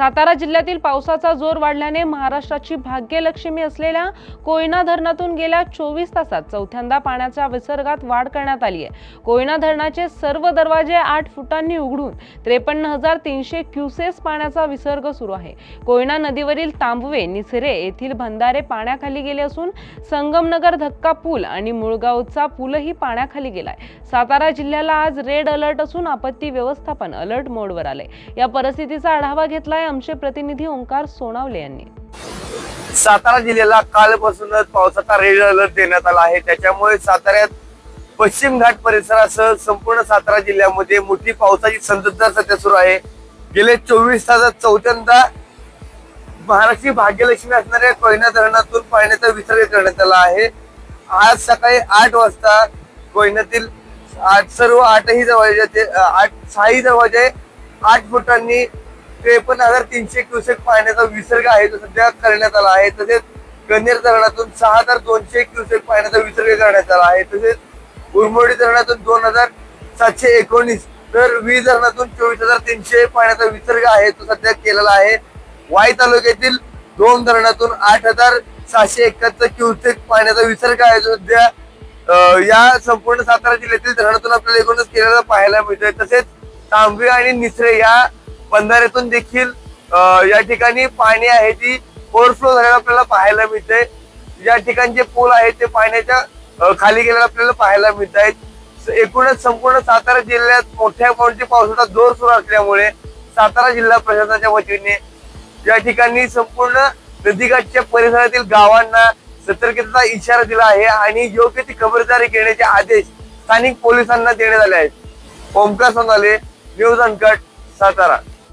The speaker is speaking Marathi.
सातारा जिल्ह्यातील पावसाचा जोर वाढल्याने महाराष्ट्राची भाग्यलक्ष्मी असलेल्या कोयना धरणातून गेल्या चोवीस तासात चौथ्यांदा पाण्याच्या विसर्गात वाढ करण्यात आली आहे. कोयना धरणाचे सर्व दरवाजे आठ फुटांनी उघडून त्रेपन्न हजार तीनशे क्युसेस पाण्याचा विसर्ग सुरू आहे. कोयना नदीवरील तांबवे निसरे येथील बंधारे पाण्याखाली गेले असून संगमनगर धक्का पूल आणि मुळगावचा पूलही पाण्याखाली गेलाय. सातारा जिल्ह्याला आज रेड अलर्ट असून आपत्ती व्यवस्थापन अलर्ट मोडवर आले या परिस्थितीचा आढावा घेतलाय आमचे प्रतिनिधी ओंकार सोनावले यांनी. सातारा जिल्ह्याला कालपासूनच पावसाचा रेड अलर्ट देण्यात आला आहे. त्याच्यामुळे साताऱ्यात पश्चिम घाट परिसरासह संपूर्ण सातारा जिल्ह्यामध्ये मोठी पावसाची संततधार सध्या सुरू आहे. गेले चोवीस तासात चौथ्यांदा महाराष्ट्री भाग्यलक्ष्मी असणाऱ्या कोयना धरणातून पाण्याचा विसर्ग करण्यात आला आहे. आज सकाळी आठ वाजता कोयनातील आठ सर्व आठही दरवाजे आठ सहाही दरवाजे आठ फुटांनी त्रेपन्न हजार तीनशे क्युसेक पाण्याचा विसर्ग आहे तो सध्या करण्यात आला आहे. तसेच कन्हेर धरणातून सहा हजार दोनशे क्युसेक पाण्याचा विसर्ग करण्यात आला आहे. तसेच उरमोडी धरणातून दोन हजार सातशे एकोणीस तर वीज धरणातून चोवीस हजार तीनशे पाण्याचा विसर्ग आहे तो सध्या केलेला आहे. वाई तालुक्यातील दोन धरणातून आठ हजार सहाशे एकाहत्तर क्युसेक पाण्याचा विसर्ग आहे तो सध्या या संपूर्ण सातारा जिल्ह्यातील धरणातून आपल्याला एकूणच केलेला पाहायला मिळतोय. तसेच तांबे आणि निसरे या बंधाऱ्यातून देखील या ठिकाणी पाणी आहे ती ओव्हरफ्लो झालेलं आपल्याला पाहायला मिळते. या ठिकाणचे जे पूल आहेत ते पाण्याच्या खाली गेलेला आपल्याला पाहायला मिळत आहेत. एकूणच संपूर्ण सातारा जिल्ह्यात मोठ्या प्रमाणात पावसाचा जोर सुरू असल्यामुळे सातारा जिल्हा प्रशासनाच्या वतीने या ठिकाणी संपूर्ण नदीकाठच्या परिसरातील गावांना सतर्कतेचा इशारा दिला आहे आणि योग्य ती खबरदारी घेण्याचे आदेश स्थानिक पोलिसांना देण्यात आले आहेत. Omkar Sonale news uncut Satara.